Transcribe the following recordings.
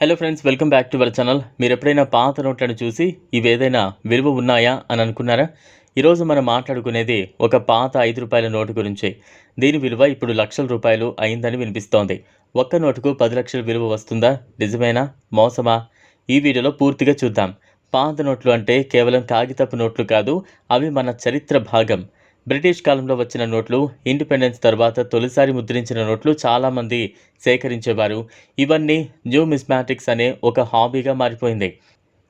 Hello friends welcome back to our channel మీరు ఎప్పుడైనా పాత నోట్లను చూసి ఇవి ఏదైనా విలువ ఉన్నాయా అని అనుకున్నారా? ఈరోజు మనం మాట్లాడుకునేది ఒక పాత ఐదు రూపాయల నోటు గురించి. దీని విలువ ఇప్పుడు లక్షల రూపాయలు అయిందని వినిపిస్తోంది. ఒక్క నోటుకు పది లక్షల విలువ వస్తుందా? నిజమేనా? మోసమా? ఈ వీడియోలో పూర్తిగా చూద్దాం. పాత నోట్లు అంటే కేవలం కాగితపు నోట్లు కాదు అవి మన చరిత్ర భాగం. బ్రిటిష్ కాలంలో వచ్చిన నోట్లు ఇండిపెండెన్స్ తర్వాత తొలిసారి ముద్రించిన నోట్లు చాలామంది సేకరించేవారు. ఇవన్నీ న్యూ మిస్మాటిక్స్ అనే ఒక హాబీగా మారిపోయింది.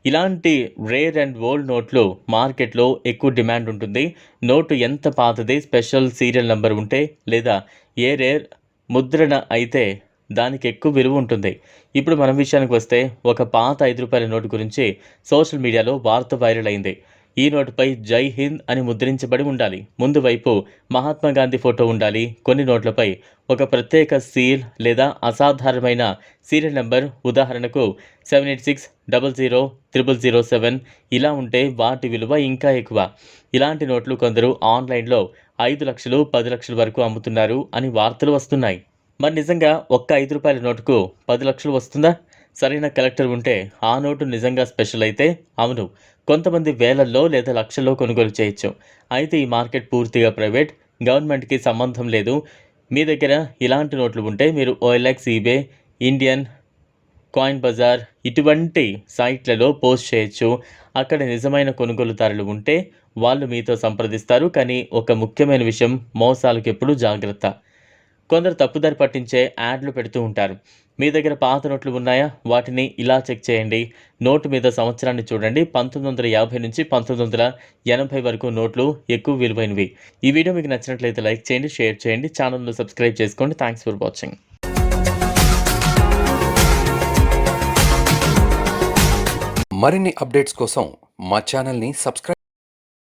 ఇలాంటి రేర్ అండ్ ఓల్డ్ నోట్లు మార్కెట్లో ఎక్కువ డిమాండ్ ఉంటుంది. నోటు ఎంత పాతది స్పెషల్ సీరియల్ నెంబర్ ఉంటే లేదా ఏ రేర్ ముద్రణ అయితే దానికి ఎక్కువ విలువ ఉంటుంది. ఇప్పుడు మన విషయానికి వస్తే ఒక పాత ఐదు రూపాయల నోటు గురించి సోషల్ మీడియాలో వార్త వైరల్ అయింది. ఈ నోటుపై జై హింద్ అని ముద్రించబడి ఉండాలి. ముందు వైపు మహాత్మాగాంధీ ఫోటో ఉండాలి. కొన్ని నోట్లపై ఒక ప్రత్యేక సీల్ లేదా అసాధారణమైన సీరియల్ నెంబర్ ఉదాహరణకు seven eight six double zero triple zero seven ఇలా ఉంటే వాటి విలువ ఇంకా ఎక్కువ. ఇలాంటి నోట్లు కొందరు ఆన్లైన్లో ఐదు లక్షలు పది లక్షల వరకు అమ్ముతున్నారు అని వార్తలు వస్తున్నాయి. మరి నిజంగా ఒక్క ఐదు రూపాయల నోటుకు పది లక్షలు వస్తుందా? సరైన కలెక్టర్ ఉంటే ఆ నోటు నిజంగా స్పెషల్ అయితే అవును. కొంతమంది వేలల్లో లేదా లక్షల్లో కొనుగోలు చేయొచ్చు. అయితే ఈ మార్కెట్ పూర్తిగా ప్రైవేట్ గవర్నమెంట్కి సంబంధం లేదు. మీ దగ్గర ఇలాంటి నోట్లు ఉంటే మీరు OLX eBay Indian coin bazaar ఇటువంటి సైట్లలో పోస్ట్ చేయొచ్చు. అక్కడ నిజమైన కొనుగోలుదారులు ఉంటే వాళ్ళు మీతో సంప్రదిస్తారు. కానీ ఒక ముఖ్యమైన విషయం మోసాలకు ఎప్పుడూ జాగ్రత్త. కొందరు తప్పుదారి పట్టించే యాడ్లు పెడుతూ ఉంటారు. మీ దగ్గర పాత నోట్లు ఉన్నాయా? వాటిని ఇలా చెక్ చేయండి. నోటు మీద సంవత్సరాన్ని చూడండి. పంతొమ్మిది వందల యాభై నుంచి పంతొమ్మిది వందల ఎనభై వరకు నోట్లు ఎక్కువ విలువైనవి. ఈ వీడియో మీకు నచ్చినట్లయితే లైక్ చేయండి షేర్ చేయండి ఛానల్ను సబ్స్క్రైబ్ చేసుకోండి. థ్యాంక్స్ ఫర్ వాచింగ్ మరిన్ని అప్డేట్స్ కోసం మా ఛానల్ని సబ్స్క్రైబ్